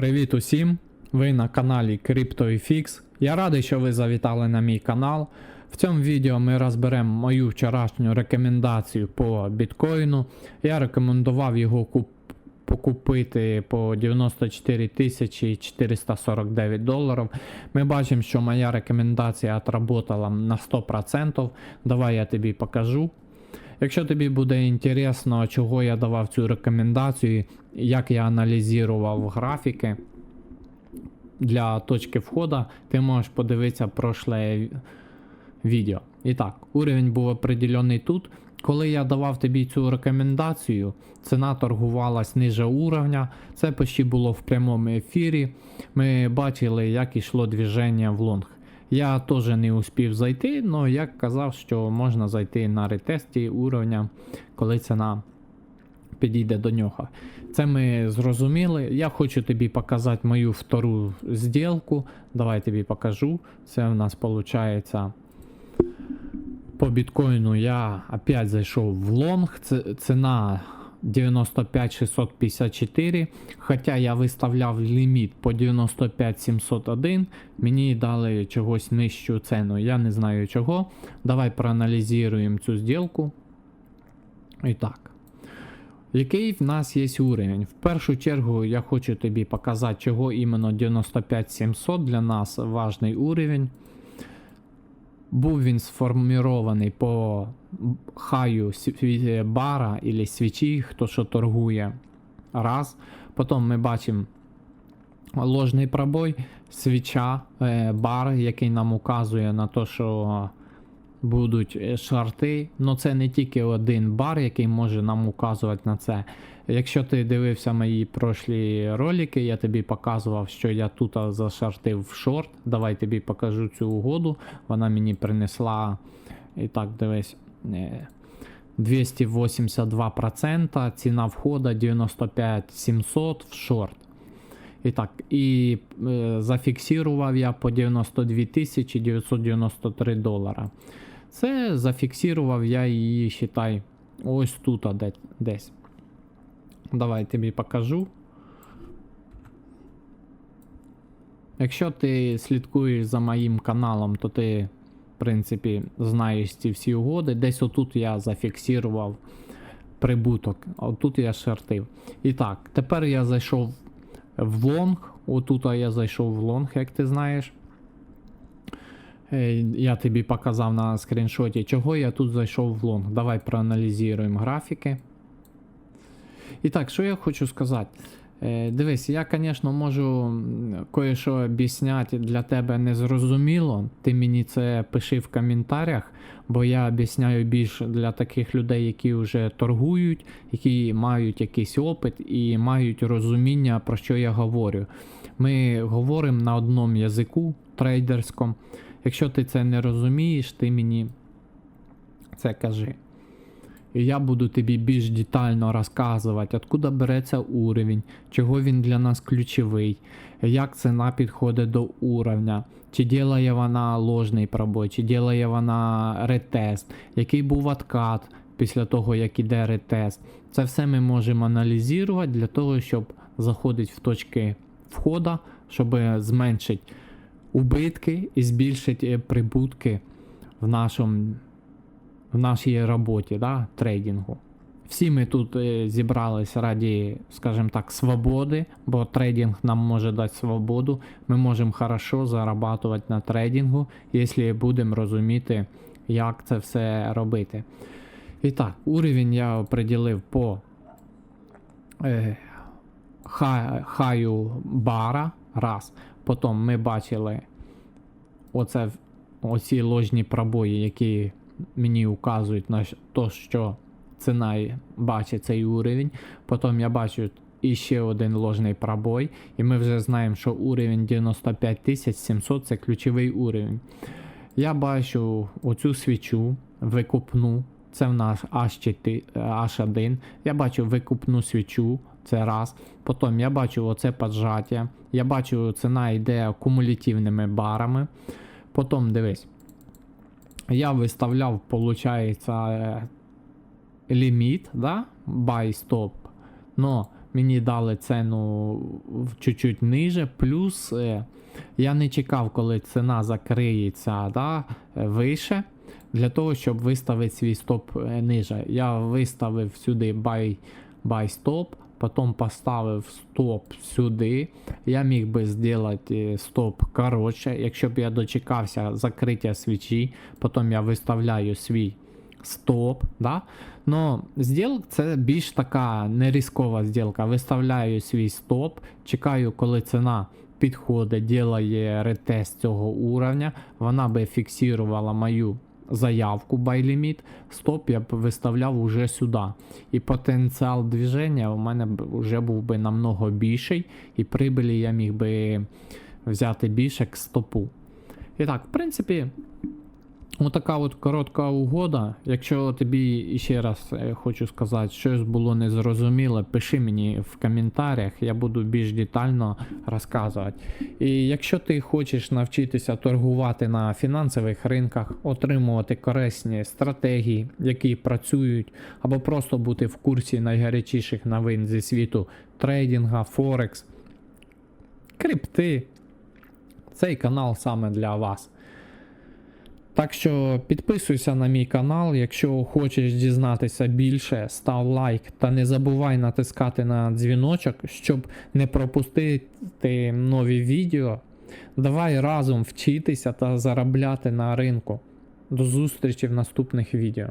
Привіт усім! Ви на каналі CryptoFX. Я радий, що ви завітали на мій канал. В цьому відео ми розберемо мою вчорашню рекомендацію по біткоїну. Я рекомендував його куп- покупити по 94 449 доларів. Ми бачимо, що моя рекомендація отработала на 100%. Давай я тобі покажу. Якщо тобі буде інтересно, чого я давав цю рекомендацію, як я аналізував графіки для точки входу, ти можеш подивитися прошле відео. І так, уровень був определений тут. Коли я давав тобі цю рекомендацію, ціна торгувалась ниже уровня. Це почти було в прямому ефірі. Ми бачили, як йшло движення в лонг. Я теж не успів зайти, але я казав, що можна зайти на ретесті уровня, коли ціна підійде до нього. Це ми зрозуміли. Я хочу тобі показати мою втору зділку. Давай тобі покажу. Це в нас виходить. По біткоїну я опять зайшов в лонг. Ціна 95654. Хоча я виставляв ліміт по 95701, мені дали чогось нижчу ціну. Я не знаю чого. Давай проаналізуємо цю зділку. І так. Який в нас є уровень? В першу чергу я хочу тобі показати, чого іменно 95700 для нас важний уровень. Був він сформірований по хаю бара або свічі, хто що торгує. Раз. Потім ми бачимо ложний пробой, свіча, е, бар, який нам указує на те, що будуть е, шарти. Ну це не тільки один бар, який може нам указувати на це. Якщо ти дивився мої прошлі ролики, я тобі показував, що я тут зашартив в шорт. Давай тобі покажу цю угоду. Вона мені принесла. І так, дивись. е, 282%, ціна входа 95 700 в шорт. І так, і е, зафіксував я по 92 993 долара. Це зафіксував я її, считай, ось тут десь. Давай тобі покажу. Якщо ти слідкуєш за моїм каналом, то ти, в принципі, знаєш ці всі угоди. Десь отут я зафіксував прибуток, отут я шартив. І так, тепер я зайшов в лонг. Отут я зайшов в лонг, як ти знаєш. Е, Я тобі показав на скріншоті, чого я тут зайшов в лонг. Давай проаналізуємо графіки. І так, що я хочу сказати? Е, Дивись, я, звісно, можу кое-що об'ясняти для тебе незрозуміло. Ти мені це пиши в коментарях, бо я об'ясняю більш для таких людей, які вже торгують, які мають якийсь опит і мають розуміння, про що я говорю. Ми говоримо на одному язику трейдерському. Якщо ти це не розумієш, ти мені це кажи. І я буду тобі більш детально розказувати, откуда береться уровень, чого він для нас ключовий, як ціна підходить до уровня, чи ділає вона ложний пробой, чи ділає вона ретест, який був откат після того, як іде ретест. Це все ми можемо аналізувати для того, щоб заходити в точки входу, щоб зменшити убитки і збільшити е, прибутки в нашому в нашій роботі, да, трейдингу. Всі ми тут е, зібрались раді, скажімо так, свободи, бо трейдинг нам може дати свободу. Ми можемо хорошо зарабатувати на трейдингу, якщо будемо розуміти, як це все робити. І так, уровень я определив по е, хаю бара. Раз. Потім ми бачили оце, оці ложні пробої, які мені указують на те, що ціна бачить цей уровень. Потім я бачу іще один ложний пробой, і ми вже знаємо, що уровень 95 700 це ключовий уровень. Я бачу оцю свічу викупну. Це в нас H4, H1. Я бачу викупну свічу. Це раз. Потім я бачу оце поджаття. Я бачу, ціна йде кумулятивними барами. Потім дивись. Я виставляв, виходить, ліміт, да? buy stop. Но мені дали ціну чуть-чуть ниже, плюс е, я не чекав, коли ціна закриється да, е, вище, для того, щоб виставити свій стоп е, ниже. Я виставив сюди buy, buy stop, потім поставив стоп сюди. Я міг би зробити стоп коротше, якщо б я дочекався закриття свічі, потім я виставляю свій стоп. Да? Но зділка це більш така нерізкова зділка. Виставляю свій стоп, чекаю, коли ціна підходить, ділає ретест цього уровня, вона би фіксувала мою заявку limit, стоп я б виставляв уже сюди. І потенціал движення у мене вже був би намного більший, і прибилі я міг би взяти більше к стопу. І так, в принципі, Отака от коротка угода. Якщо тобі ще раз е, хочу сказати, щось було незрозуміле, пиши мені в коментарях, я буду більш детально розказувати. І якщо ти хочеш навчитися торгувати на фінансових ринках, отримувати корисні стратегії, які працюють, або просто бути в курсі найгарячіших новин зі світу трейдинга, Форекс, крипти, цей канал саме для вас. Так що підписуйся на мій канал, якщо хочеш дізнатися більше, став лайк та не забувай натискати на дзвіночок, щоб не пропустити нові відео. Давай разом вчитися та заробляти на ринку. До зустрічі в наступних відео.